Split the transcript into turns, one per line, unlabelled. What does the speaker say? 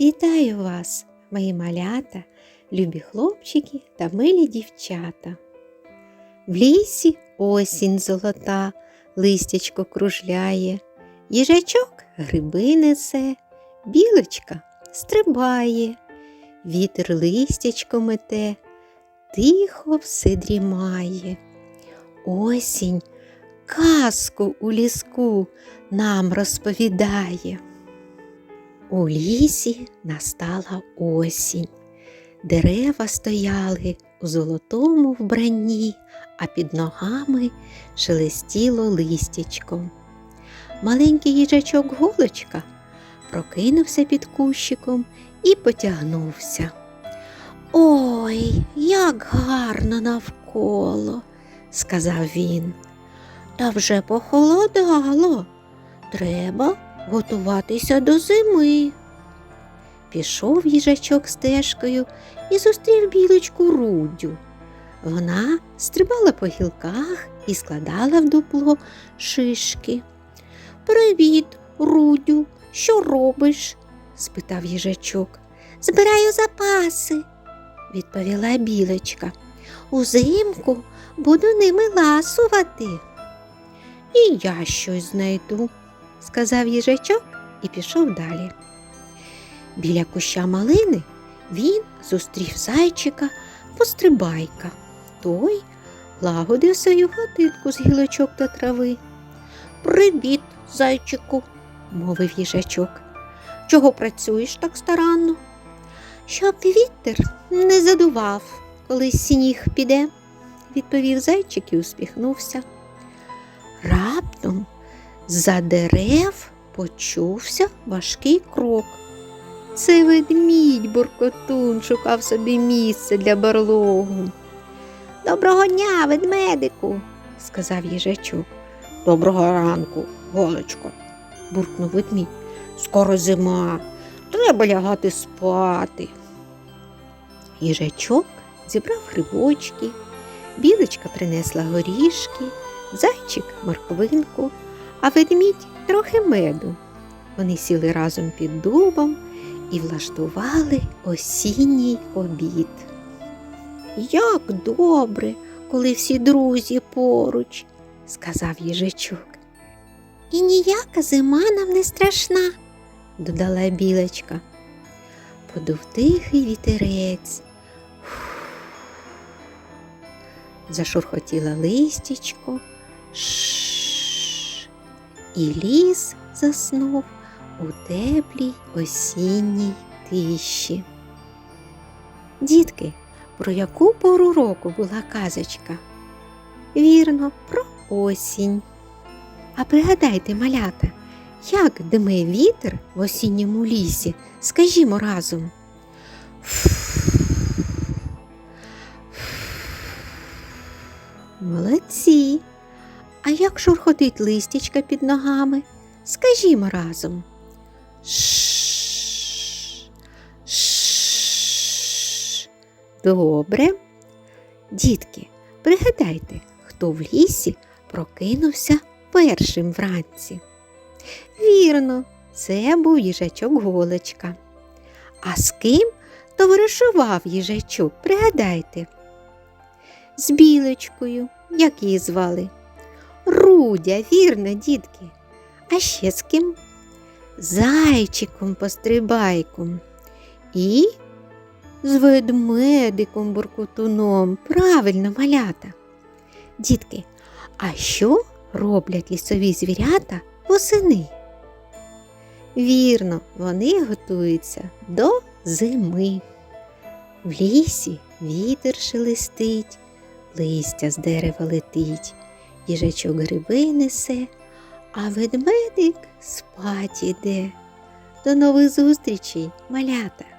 Вітаю вас, мої малята, любі хлопчики та милі дівчата. В лісі осінь золота, листячко кружляє, їжачок гриби несе, білочка стрибає, вітер листячко мете, тихо все дрімає. Осінь казку у ліску нам розповідає. У лісі настала осінь. Дерева стояли у золотому вбранні, а під ногами шелестіло листячком. Маленький їжачок голочка прокинувся під кущиком і потягнувся. Ой, як гарно навколо, сказав він. Та вже похолодало. Треба готуватися до зими. Пішов їжачок стежкою і зустрів білочку Рудю. Вона стрибала по гілках і складала в дупло шишки. Привіт, Рудю, що робиш? спитав їжачок. Збираю запаси, відповіла білочка. Узимку буду ними ласувати. І я щось знайду, сказав їжачок і пішов далі. Біля куща малини він зустрів зайчика пострибайка. Той лагодив свою хатинку з гілочок та трави. Привіт, зайчику, мовив їжачок. Чого працюєш так старанно? Щоб вітер не задував, коли сніг піде, відповів зайчик і усміхнувся. Раптом за дерев почувся важкий крок. Це ведмідь буркотун шукав собі місце для барлогу. Доброго дня, ведмедику, сказав їжачок. Доброго ранку, голочко, буркнув ведмідь. Скоро зима, треба лягати спати. Їжачок зібрав грибочки, білочка принесла горішки, зайчик морквинку, а ведмідь трохи меду. Вони сіли разом під дубом і влаштували осінній обід. Як добре, коли всі друзі поруч, сказав їжачок. І ніяка зима нам не страшна, додала білочка. Подув тихий вітерець. Зашурхотіло листячко, Шш. І ліс заснув у теплій осінній тиші. Дітки, про яку пору року була казочка? Вірно, про осінь. А пригадайте, малята, як дме вітер в осінньому лісі, скажімо разом. Молодці. Як шурхотить листячка під ногами? Скажімо разом. Шш. Добре. Дітки, пригадайте, хто в лісі прокинувся першим вранці. Вірно, це був їжачок голочка. А з ким товаришував їжачок, пригадайте. З білочкою, як її звали. Рудя, вірно, дітки. А ще з ким? Зайчиком пострибайком і з ведмедиком буркутуном. Правильно, малята. Дітки, а що роблять лісові звірята восени? Вірно, вони готуються до зими. В лісі вітер шелестить, листя з дерева летить, їжачок гриби несе, а ведмедик спать іде. До нових зустрічей, малята!